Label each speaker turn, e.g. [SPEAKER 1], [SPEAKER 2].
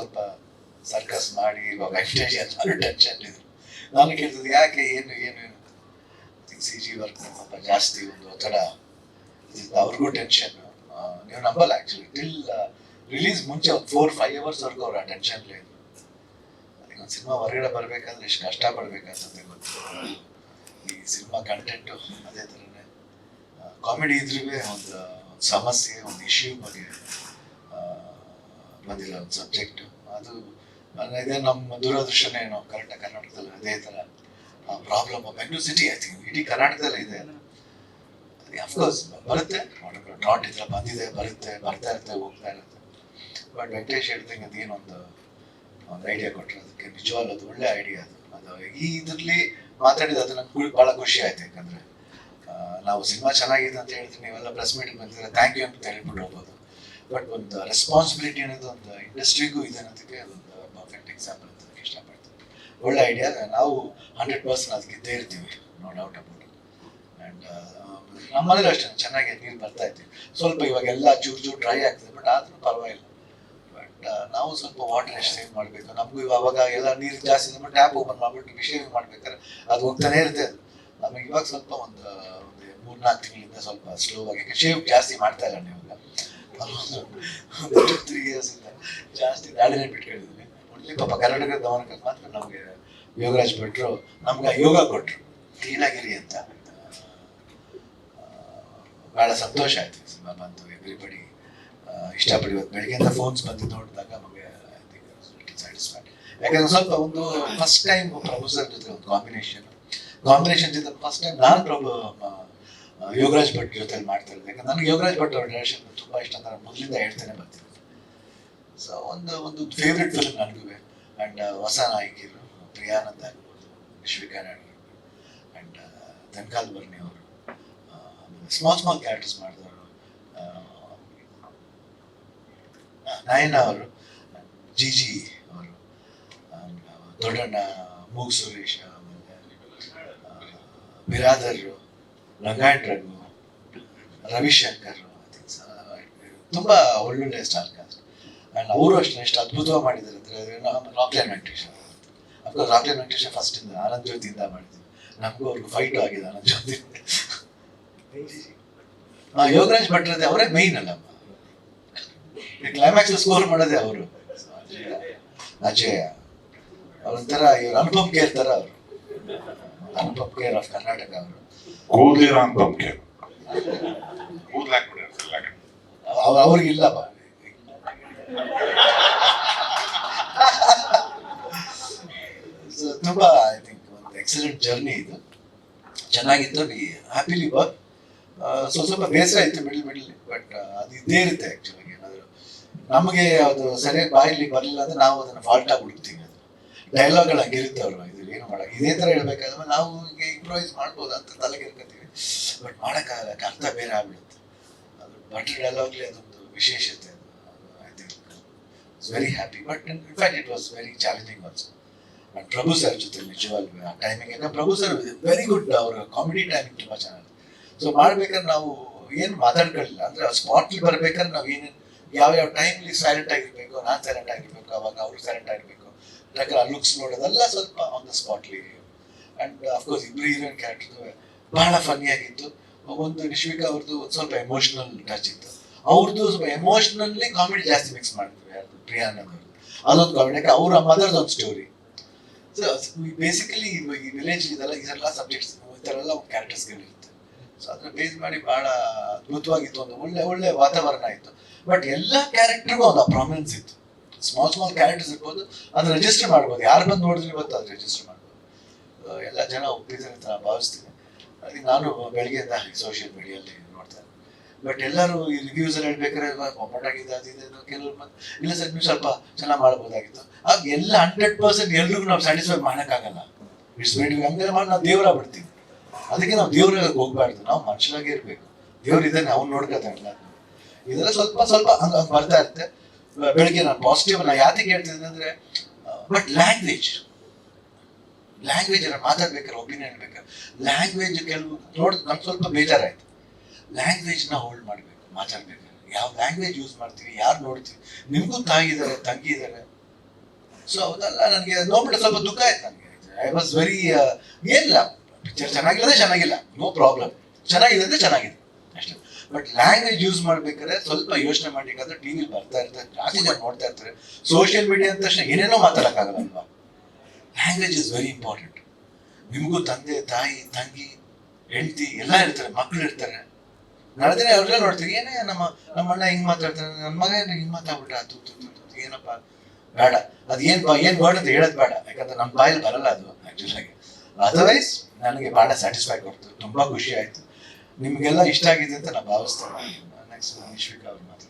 [SPEAKER 1] ಸ್ವಲ್ಪ ಸರ್ಕಸ್ ಮಾಡಿ, ಇವಾಗ ಅಷ್ಟೇ ಎಲ್ಲರೂ ಟೆನ್ಷನ್ ನಾನು ಕೇಳ್ತಿದ್ದೆ, ಯಾಕೆ? ಏನು ಏನು ಸಿ ಜಿ ವರ್ಕ್ ಸ್ವಲ್ಪ ಜಾಸ್ತಿ ಒಂದು ಒತ್ತಡ ಅವ್ರಿಗೂ ಟೆನ್ಷನ್ ನೀವು ನಂಬಲ್ಲ ಆ್ಯಕ್ಚುಲಿ ಟಿಲ್ ರಿಲೀಸ್ ಮುಂಚೆ ಒಂದು ಫೋರ್ ಫೈವ್ ಅವರ್ಸ್ವರೆಗೂ ಅವ್ರು ಆ ಟೆನ್ಷನ್ಲೇ ಇದ್ರು. ಅದಕ್ಕೆ ಒಂದು ಸಿನಿಮಾ ಹೊರಗಡೆ ಬರಬೇಕಾದ್ರೆ ಎಷ್ಟು ಕಷ್ಟ ಪಡ್ಬೇಕಂತ ಗೊತ್ತು. ಈ ಸಿನಿಮಾ ಕಂಟೆಂಟು ಅದೇ ಥರನೇ ಕಾಮಿಡಿ ಇದ್ರೂ ಒಂದು ಸಮಸ್ಯೆ, ಒಂದು ಇಶ್ಯೂ ಬಗ್ಗೆ ಬಂದಿಲ್ಲ ಒಂದು ಸಬ್ಜೆಕ್ಟ್ ಅದು ಇದೇ ನಮ್ಮ ದುರದೃಷ್ಟನೇ ಏನೋ ಕರೆಕ್ಟ್ ಕರ್ನಾಟಕದಲ್ಲಿ ಅದೇ ಥರ problem Bengaluru city I think ಇಡೀ ಕರ್ನಾಟಕದಲ್ಲಿ ಇದೆ ಅಫ್ಕೋರ್ಸ್ ಬರುತ್ತೆ. ನಾಟ್ ಇದ್ರೆ ಬಂದಿದೆ, ಬರುತ್ತೆ, ಬರ್ತಾ ಇರುತ್ತೆ, ಹೋಗ್ತಾ ಇರುತ್ತೆ. ಬಟ್ ವೆಂಕಟೇಶ್ ಹೇಳ್ದಂಗೆ ಅದೇನೊಂದು ಒಂದು ಐಡಿಯಾ ಕೊಟ್ಟರು ಅದಕ್ಕೆ. ನಿಜವಾಗ್ಲೂ ಅದು ಒಳ್ಳೆ ಐಡಿಯಾ ಅದು. ಅದು ಈ ಇದರಲ್ಲಿ ಮಾತಾಡಿದ ಅದು ನಂಗೆ ಭಾಳ ಖುಷಿ ಆಯ್ತು. ಯಾಕಂದ್ರೆ ನಾವು ಸಿನಿಮಾ ಚೆನ್ನಾಗಿದೆ ಅಂತ ಹೇಳಿದ್ರೆ ನೀವೆಲ್ಲ ಪ್ರೆಸ್ ಮೀಟಿಂಗ್ ಬಂದಿದ್ರೆ ಥ್ಯಾಂಕ್ ಯು ಅಂತ ಹೇಳ್ಬಿಟ್ಟು ಹೋಗ್ಬೋದು ಬಟ್ ಒಂದು ರೆಸ್ಪಾನ್ಸಿಬಿಲಿಟಿ ಅನ್ನೋದು ಒಂದು ಇಂಡಸ್ಟ್ರಿಗೂ ಇದೆ ಅನ್ನೋದಕ್ಕೆ ಅದೊಂದು ಪರ್ಫೆಕ್ಟ್ ಎಕ್ಸಾಂಪಲ್ ಅಂತ ಇಷ್ಟಪಡ್ತೀನಿ. ಒಳ್ಳೆ ಐಡಿಯಾ ನಾವು ಹಂಡ್ರೆಡ್ ಪರ್ಸೆಂಟ್ ಅದಕ್ಕೆ ಇದ್ದೇ ಇರ್ತೀವಿ ನೋ ಡೌಟ್ ಅಬೌಟ್ ಆ್ಯಂಡ್ ನಮ್ಮಲ್ಲಿ ಅಷ್ಟೇ, ಚೆನ್ನಾಗಿ ನೀರು ಬರ್ತಾ ಇತ್ತು. ಸ್ವಲ್ಪ ಇವಾಗೆಲ್ಲ ಚೂರು ಚೂರು ಡ್ರೈ ಆಗ್ತದೆ ಬಟ್ ಆದರೂ ಪರವಾಗಿಲ್ಲ. ಬಟ್ ನಾವು ಸ್ವಲ್ಪ ವಾಟರ್ ಎಷ್ಟು ಸೇವ್ ಮಾಡಬೇಕು. ನಮಗೂ ಇವಾಗ ಎಲ್ಲ ನೀರು ಜಾಸ್ತಿ ನಮ್ಮ ಟ್ಯಾಪ್ ಓಪನ್ ಮಾಡಿಬಿಟ್ಟು ಮಿಷಿನ್ ಮಾಡ್ಬೇಕಾದ್ರೆ ಅದು ಹೋಗ್ತಾನೆ ಇರುತ್ತೆ. ನಮಗೆ ಇವಾಗ ಸ್ವಲ್ಪ ಒಂದು ಒಂದು ಮೂರ್ನಾಲ್ಕು ತಿಂಗಳಿಂದ ಸ್ವಲ್ಪ ಸ್ಲೋ ಆಗಿ ಶೇವ್ ಜಾಸ್ತಿ ಮಾಡ್ತಾ ಇಲ್ಲ ನೀವು. ತ್ರೀ ಇಯರ್ಸ್ ಇಂದ ಜಾಸ್ತಿ ದಾಳಿನೇ ಬಿಟ್ಕೊಂಡಿದ್ವಿ ಒಳ್ಳೆ ಪಾಪ ಕರ್ನಾಟಕ ಗಮನಕ್ಕೆ ಮಾತ್ರ ನಮಗೆ ಯೋಗರಾಜ್ ಭಟ್ರು ನಮ್ಗೆ ಯೋಗ ಕೊಟ್ರು. ಕ್ಲೀನಾಗಿರಿ ಅಂತ. ಭಾಳ ಸಂತೋಷ ಆಯ್ತು ಸಿನಿಮಾ ಬಂತು ಎವ್ರಿಬಡಿ ಇಷ್ಟಪಡಿ ಇವತ್ತು ಬೆಳಗ್ಗೆಯಿಂದ ಫೋನ್ಸ್ ಬಂದು ನೋಡಿದಾಗ ನಮಗೆ ಸ್ಯಾಟಿಸ್ಫೈಡ್ ಯಾಕಂದ್ರೆ ಸ್ವಲ್ಪ ಒಂದು ಫಸ್ಟ್ ಟೈಮ್ ಪ್ರೊಫೆಸರ್ ಜೊತೆ ಒಂದು ಕಾಂಬಿನೇಷನ್ ಕಾಂಬಿನೇಷನ್ ಜೊತೆ ಫಸ್ಟ್ ಟೈಮ್ ನಾನು ಪ್ರಭು ಆ, ಯೋಗರಾಜ್ ಭಟ್ ಜೊತೆಲಿ ಮಾಡ್ತಾ ಯಾಕಂದ್ರೆ ನನಗೆ ಯೋಗರಾಜ್ ಭಟ್ ಅವರ ಡೈರೆಕ್ಷನ್ ತುಂಬ ಇಷ್ಟ. ಅಂತ ಮೊದಲಿಂದ ಹೇಳ್ತಾನೆ ಬರ್ತೀನಿ. ಸೊ ಒಂದು ಒಂದು ಫೇವ್ರೆಟ್ ಫಿಲ್ಮ್ ನನಗೂ. ಆ್ಯಂಡ್ ಹೊಸ ನಾಯಕಿಯರು ಪ್ರಿಯಾನಂದ್ ಆಗ್ಬೋದು ಶ್ರೀಕಾ ನಾಯ್ಡು ಆ್ಯಂಡ್ ಧನ್ಕಾಲ್ ಬರ್ನಿ ಅವರು. ಸ್ಮಾಲ್ ಸ್ಮಾಲ್ ಕ್ಯಾರೆಕ್ಟರ್ಸ್ ಮಾಡಿದವರು ನಯನ ಅವರು ಜಿ ಜಿ ಅವರು ದೊಡ್ಡಣ್ಣ, ಮೂಗ್ ಸುರೇಶ, ಆಮೇಲೆ ಬಿರಾದರ್ ರಘು ರವಿಶಂಕರ್ ತುಂಬ ಒಳ್ಳೊಳ್ಳೆ ಸ್ಟಾರ್ ಕಾಸ್ಟ್ ಆ್ಯಂಡ್ ಅವರು ಅಷ್ಟೇ ಎಷ್ಟು ಅದ್ಭುತವಾಗಿ ಮಾಡಿದ್ದಾರೆ. ಅಂದರೆ Rockline Venkatesh. Of course Rockline Venkatesha first ಇಂದ ಆನಂದ್ ಜ್ಯೋತಿಯಿಂದ ಮಾಡಿದ್ವಿ ನಮಗೂ ಅವ್ರಿಗೆ ಫೈಟು ಆಗಿದೆ ಆನಂದ್ ಜ್ಯೋತಿ ಯೋಗರಾಜ್ ಭಟ್ರದೆ ಅವರೇ ಮೈನ್ ಅಲ್ಲಮ್ಮ ಕ್ಲೈಮ್ಯಾಕ್ಸ್ ಸ್ಕೋರ್ ಮಾಡೋದೇ ಅವರು. ಅಜಯ. ಅವರೊಂಥರ ಇವ್ರ ಅನುಪಮ್ ಕೇಳ್ತಾರ ತರ ಅವರು. ಆಫ್ ಕರ್ನಾಟಕ ಅವರು.
[SPEAKER 2] ಕೂದ್ಲಿರ ಅಂತ ನಂಬಿಕೆ
[SPEAKER 1] ಬಾ. So, ತುಂಬಾ ಐ ಥಿಂಕ್ ಒಂದು ಎಕ್ಸಲೆಂಟ್ ಜರ್ನಿ ಇದು. ಚೆನ್ನಾಗಿತ್ತು. ಹ್ಯಾಪಿಲಿ ವರ್ಕ್ ಸ್ವಲ್ಪ ಸ್ವಲ್ಪ ಬೇಸರ ಇತ್ತು ಮಿಡಲ್ ಮಿಡಲ್ ಬಟ್ ಅದು ಇದ್ದೇ ಇರುತ್ತೆ ಆ್ಯಕ್ಚುಲಿ ಏನಾದರೂ. ನಮಗೆ ಅದು ಸರಿಯಾಗಿ ಬಾಯಲ್ಲಿ ಬರಲಿಲ್ಲ ಅಂದ್ರೆ ನಾವು ಅದನ್ನು ಫಾಲ್ಟ್ ಆಗಿ ಹುಡುಕ್ತೀವಿ ಅದು ಡೈಲಾಗ್ಗಳು ಹಂಗಿರುತ್ತೆ ಅವರು. ಏನು ಮಾಡಕ್ಕೆ? ಇದೇ ಥರ ಹೇಳ್ಬೇಕಾದ್ರೆ ನಾವು ಹಿಂಗೆ ಇಂಪ್ರೂವೈಸ್ ಮಾಡ್ಬೋದು ಅಂತ ತಲೆಗೆ ಇರ್ಕೊತೀವಿ ಬಟ್ ಮಾಡೋಕ್ಕಾಗಲ್ಲ ಅರ್ಥ ಬೇರೆ ಆಗ್ಬಿಡುತ್ತೆ. ಅದು ಬಟ್ ಡೈಲಾಗ್ಲಿ ಅದೊಂದು ವಿಶೇಷತೆ I think very happy but fact it was very challenging also and Prabhu sir ಜೊತೆ ನಿಜವಾಗ್ಲೂ, ಆ timing Prabhu sir very good ಅವರ ಕಾಮಿಡಿ ಟೈಮಿಂಗ್ ತುಂಬ ಚೆನ್ನಾಗಿದೆ. ಸೊ ಮಾಡ್ಬೇಕಾದ್ರೆ ನಾವು ಏನು ಮಾತಾಡ್ಕೊಳ್ಳಿಲ್ಲ. ಅಂದ್ರೆ ಸ್ಪಾಟ್ಲಿ ಬರ್ಬೇಕಾದ್ರೆ ನಾವು ಏನೇನು ಯಾವ ಯಾವ ಟೈಮ್ಲಿ ಸೈಲೆಂಟ್ ಆಗಿರ್ಬೇಕು, ನಾನ್ ಸೈಲೆಂಟ್ ಆಗಿರ್ಬೇಕು, ಅವಾಗ ಅವ್ರು ಸೈಲೆಂಟ್ ಆಗಿರ್ಬೇಕು. ಯಾಕಂದ್ರೆ ಆ ಲುಕ್ಸ್ ನೋಡೋದೆಲ್ಲ ಸ್ವಲ್ಪ ಆನ್ ದ ಸ್ಪಾಟ್ಲಿ ಅಂಡ್ ಅಫ್ಕೋರ್ಸ್ ಇಬ್ರು ಹೀರೋಯಿನ್ ಕ್ಯಾರೆಕ್ಟರ್ ಬಹಳ ಫನ್ನಿ ಆಗಿತ್ತು. ಒಂದು ನಿಶ್ವಿಕಾ ಅವ್ರದ್ದು ಒಂದು ಸ್ವಲ್ಪ ಎಮೋಷನಲ್ ಟಚ್ ಇತ್ತು. ಅವ್ರದ್ದು ಸ್ವಲ್ಪ ಎಮೋಷನಲ್ಲಿ ಕಾಮಿಡಿ ಜಾಸ್ತಿ ಮಿಕ್ಸ್ ಮಾಡಿದ್ರು ಯಾರು ಪ್ರಿಯಾನಂದ್ ಅವ್ರದ್ದು ಅದೊಂದು ಕಾಮಿಡಿ ಯಾಕೆ ಅವ್ರ ಮದರ್ದು ಒಂದು ಸ್ಟೋರಿ ಸೊ ಬೇಸಿಕಲಿ ಈ ವಿಲೇಜ್ ಇದೆಲ್ಲ ಇದೆಲ್ಲ ಸಬ್ಜೆಕ್ಟ್ಸ್ ಈ ಥರ ಎಲ್ಲ ಕ್ಯಾರೆಕ್ಟರ್ಸ್ಗಳಿರುತ್ತೆ ಸೊ ಅದನ್ನ ಬೇಸ್ ಮಾಡಿ ಬಹಳ ಅದ್ಭುತವಾಗಿತ್ತು. ಒಂದು ಒಳ್ಳೆ ಒಳ್ಳೆ ವಾತಾವರಣ ಇತ್ತು. ಬಟ್ ಎಲ್ಲ ಕ್ಯಾರೆಕ್ಟರ್ಗೂ ಒಂದು ಪ್ರಾಮಿನೆನ್ಸ್ ಇತ್ತು. ಸ್ಮಾಲ್ ಸ್ಮಾಲ್ ಕ್ಯಾರೆಕ್ಟರ್ಸ್ ಇರ್ಬೋದು. ಅದನ್ನ ರಿಜಿಸ್ಟರ್ ಮಾಡ್ಬೋದು. ಯಾರು ಬಂದು ನೋಡಿದ್ರೆ ಇವತ್ತು ಅದು ರಿಜಿಸ್ಟರ್ ಮಾಡ್ಬೋದು. ಎಲ್ಲ ಜನ ಒಪ್ಪಿದ್ದಾರೆ ಅಂತ ನಾನು ಭಾವಿಸ್ತೀನಿ. ಅದಕ್ಕೆ ನಾನು ಬೆಳಗ್ಗೆಯಿಂದ ಸೋಷಿಯಲ್ ಮೀಡಿಯಲ್ಲಿ ನೋಡ್ತಾರೆ ಬಟ್ ಎಲ್ಲರೂ ಈ ರಿವ್ಯೂಸ್ ಅಲ್ಲಿ ಹೇಳ್ಬೇಕಾದ್ರೆ ಕಾಂಪೌಂಡ್ ಆಗಿದೆ, ಅದು ಇದೆ. ಅದು ಕೆಲವ್ರು ಬಂದು, ಇಲ್ಲ ಸರ್, ನೀವು ಸ್ವಲ್ಪ ಚೆನ್ನಾಗಿ ಮಾಡ್ಬೋದಾಗಿತ್ತು. ಆಗ ಎಲ್ಲ ಹಂಡ್ರೆಡ್ ಪರ್ಸೆಂಟ್ ಎಲ್ರಿಗೂ ನಾವು ಸ್ಯಾಟಿಸ್ಫೈ ಮಾಡೋಕ್ಕಾಗಲ್ಲ. ಇಟ್ಸ್ ಮೇಡ್ ಹಂಗೆಲ್ಲ ಮಾಡಿ, ನಾವು ದೇವ್ರ ಬಿಡ್ತೀವಿ ಅದಕ್ಕೆ ನಾವು ದೇವ್ರಾಗ ಹೋಗ್ಬಾರ್ದು. ನಾವು ಮನುಷ್ಯರಾಗೇ ಇರಬೇಕು. ದೇವ್ರು ಇದ್ದಾನೆ ಅವ್ನು ನೋಡ್ಕೊತಾನೆ ಇದೆಲ್ಲ ಸ್ವಲ್ಪ ಸ್ವಲ್ಪ ಹಂಗೆ ಬರ್ತಾ ಇರುತ್ತೆ. ಬೆಳಿಗ್ಗೆ ನಾನು ಪಾಸಿಟಿವ್ ನಾ ಯಾತಕ್ಕೆ ಹೇಳ್ತಿದ್ದೀನಿ ಅಂದ್ರೆ ಬಟ್ ಲ್ಯಾಂಗ್ವೇಜ್ ಲ್ಯಾಂಗ್ವೇಜ್ ಮಾತಾಡ್ಬೇಕಾದ್ರೆ ಒಪಿನಿಯನ್ ಬೇಕಾದ್ರೆ ಲ್ಯಾಂಗ್ವೇಜ್ ಕೆಲವು, ನೋಡ್, ನಮ್ಗೆ ಸ್ವಲ್ಪ ಬೇಜಾರಾಯ್ತು. ಲ್ಯಾಂಗ್ವೇಜ್ನ ಹೋಲ್ಡ್ ಮಾಡಬೇಕು ಮಾತಾಡ್ಬೇಕಾದ್ರೆ ಯಾವ ಲ್ಯಾಂಗ್ವೇಜ್ ಯೂಸ್ ಮಾಡ್ತೀವಿ ಯಾರು ನೋಡ್ತೀವಿ ನಿಮಗೂ ತಾಗಿದ್ದಾರೆ ತಂಗಿದ್ದಾರೆ ಸೊ ಅದೆಲ್ಲ ನನಗೆ ನೋಡ್ಬಿಟ್ಟು ಸ್ವಲ್ಪ ದುಃಖ ಆಯ್ತು ನನಗೆ. ಐ ವಾಸ್ ವೆರಿ ಏನಿಲ್ಲ. ಪಿಕ್ಚರ್ ಚೆನ್ನಾಗಿಲ್ಲದೆ ಚೆನ್ನಾಗಿಲ್ಲ. ನೋ ಪ್ರಾಬ್ಲಮ್ ಚೆನ್ನಾಗಿದೆ ಅಂದ್ರೆ ಚೆನ್ನಾಗಿದೆ. ಅಷ್ಟೇ. ಬಟ್ ಲ್ಯಾಂಗ್ವೇಜ್ ಯೂಸ್ ಮಾಡ್ಬೇಕಾದ್ರೆ ಸ್ವಲ್ಪ ಯೋಚನೆ ಮಾಡ್ಬೇಕಾದ್ರೆ ಟಿವಿ ಬರ್ತಾ ಇರ್ತಾರೆ ಜಾಸ್ತಿ ಜನ ನೋಡ್ತಾ ಇರ್ತಾರೆ. ಸೋಷಿಯಲ್ ಮೀಡಿಯಾ ಅಂದ ತಕ್ಷಣ ಏನೇನೋ ಮಾತಾಡಕ್ಕಾಗಲ್ಲ ಲ್ಯಾಂಗ್ವೇಜ್ ಇಸ್ ವೆರಿ ಇಂಪಾರ್ಟೆಂಟ್ ನಿಮಗೂ ತಂದೆ, ತಾಯಿ, ತಂಗಿ, ಹೆಂಡತಿ ಎಲ್ಲ ಇರ್ತಾರೆ ಮಕ್ಕಳು ಇರ್ತಾರೆ. ನಾಳೆ ದಿನ ಅವ್ರೆಲ್ಲ ನೋಡ್ತೀವಿ ಏನೇ ನಮ್ಮ ನಮ್ಮ ಅಣ್ಣ ಹಿಂಗ್ ಮಾತಾಡ್ತಾನೆ ನನ್ನ ಮಗ ಹಿಂಗ್ ಮಾತಾಡ್ಬಿಟ್ಟ ಏನಪ್ಪ? ಬೇಡ. ಅದು ಏನ್ ಏನ್ ವರ್ಡ್ ಅಂತ ಹೇಳೋದು ಬೇಡ. ಯಾಕಂದ್ರೆ ನಮ್ಮ ಬಾಯಲ್ಲಿ ಬರಲ್ಲ ಅದು ಆಕ್ಚುಲ್ ಆಗಿ. ಅದರ್ವೈಸ್ ನನಗೆ ಬಹಳ ಸ್ಯಾಟಿಸ್ಫೈ ಕೊಡ್ತು. ತುಂಬಾ ಖುಷಿ ಆಯ್ತು. ನಿಮ್ಗೆಲ್ಲ ಇಷ್ಟ ಆಗಿದೆ ಅಂತ ನಾನು ಭಾವಿಸ್ತೇನೆ. ನೆಕ್ಸ್ಟ್ ನಿಶ್ವಿಕಾ ಅವ್ರು ಮಾತಾಡ್ತಾರೆ.